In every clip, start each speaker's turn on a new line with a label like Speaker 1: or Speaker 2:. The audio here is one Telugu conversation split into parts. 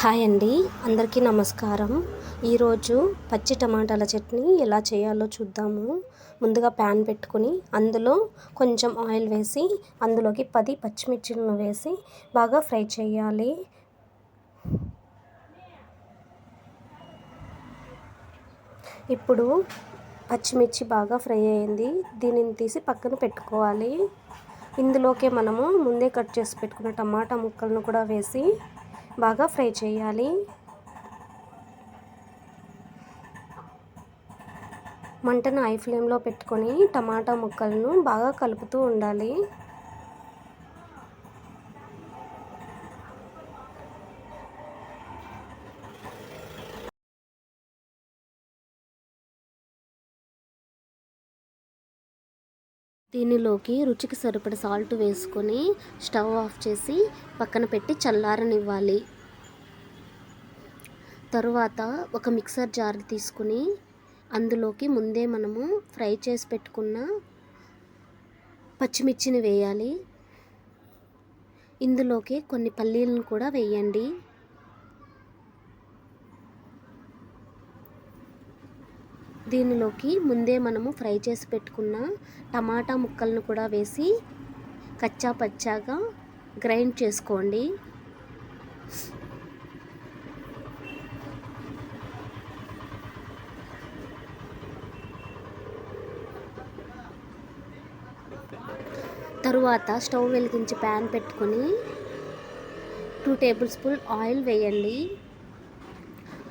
Speaker 1: హాయ్ అండి. అందరికీ నమస్కారం. ఈరోజు పచ్చి టమాటాల చట్నీ ఎలా చేయాలో చూద్దాము. ముందుగా ప్యాన్ పెట్టుకుని అందులో కొంచెం ఆయిల్ వేసి అందులోకి పది పచ్చిమిర్చిలను వేసి బాగా ఫ్రై చేయాలి. ఇప్పుడు పచ్చిమిర్చి బాగా ఫ్రై అయింది. దీనిని తీసి పక్కన పెట్టుకోవాలి. ఇందులోకే మనము ముందే కట్ చేసి పెట్టుకున్న టమాటా ముక్కలను కూడా వేసి బాగా ఫ్రై చేయాలి. మంటను హై ఫ్లేమ్లో పెట్టుకొని టమాటా ముక్కలను బాగా కలుపుతూ ఉండాలి. దీనిలోకి రుచికి సరిపడ సాల్ట్ వేసుకొని స్టవ్ ఆఫ్ చేసి పక్కన పెట్టి చల్లారనివ్వాలి. తరువాత ఒక మిక్సర్ జార్ తీసుకుని అందులోకి ముందే మనము ఫ్రై చేసి పెట్టుకున్న పచ్చిమిర్చిని వేయాలి. ఇందులోకి కొన్ని పల్లీలను కూడా వేయండి. దీనిలోకి ముందే మనము ఫ్రై చేసి పెట్టుకున్న టమాటా ముక్కలను కూడా వేసి కచ్చా పచ్చాగా గ్రైండ్ చేసుకోండి. తరువాత స్టవ్ వెలిగించి ప్యాన్ పెట్టుకొని టూ టేబుల్ స్పూన్ ఆయిల్ వేయండి.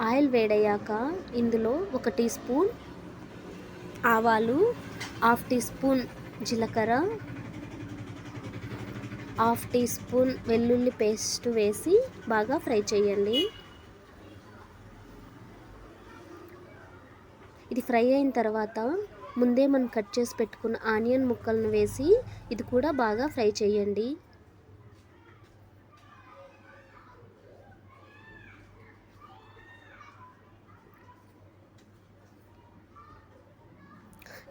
Speaker 1: ఆయిల్ వేడయ్యాక ఇందులో ఒక టీ స్పూన్ ఆవాలు హాఫ్ టీ స్పూన్ జీలకర్ర హాఫ్ టీ స్పూన్ వెల్లుల్లి పేస్ట్ వేసి బాగా ఫ్రై చేయండి. ఇది ఫ్రై అయిన తర్వాత ముందే మనం కట్ చేసి పెట్టుకున్న ఆనియన్ ముక్కలను వేసి ఇది కూడా బాగా ఫ్రై చేయండి.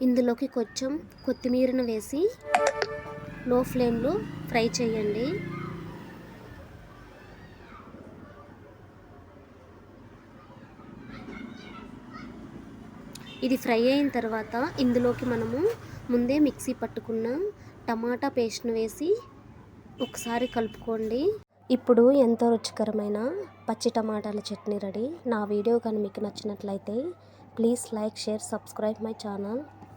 Speaker 1: ఇందులోకి కొంచెం కొత్తిమీరను వేసి లో ఫ్లేమ్లో ఫ్రై చేయండి. ఇది ఫ్రై అయిన తర్వాత ఇందులోకి మనము ముందే మిక్సీ పట్టుకున్న టమాటా పేస్ట్ను వేసి ఒకసారి కలుపుకోండి. ఇప్పుడు ఎంతో రుచికరమైన పచ్చి టమాటాల చట్నీ రెడీ. నా వీడియో కానీ మీకు నచ్చినట్లయితే please like share subscribe my channel.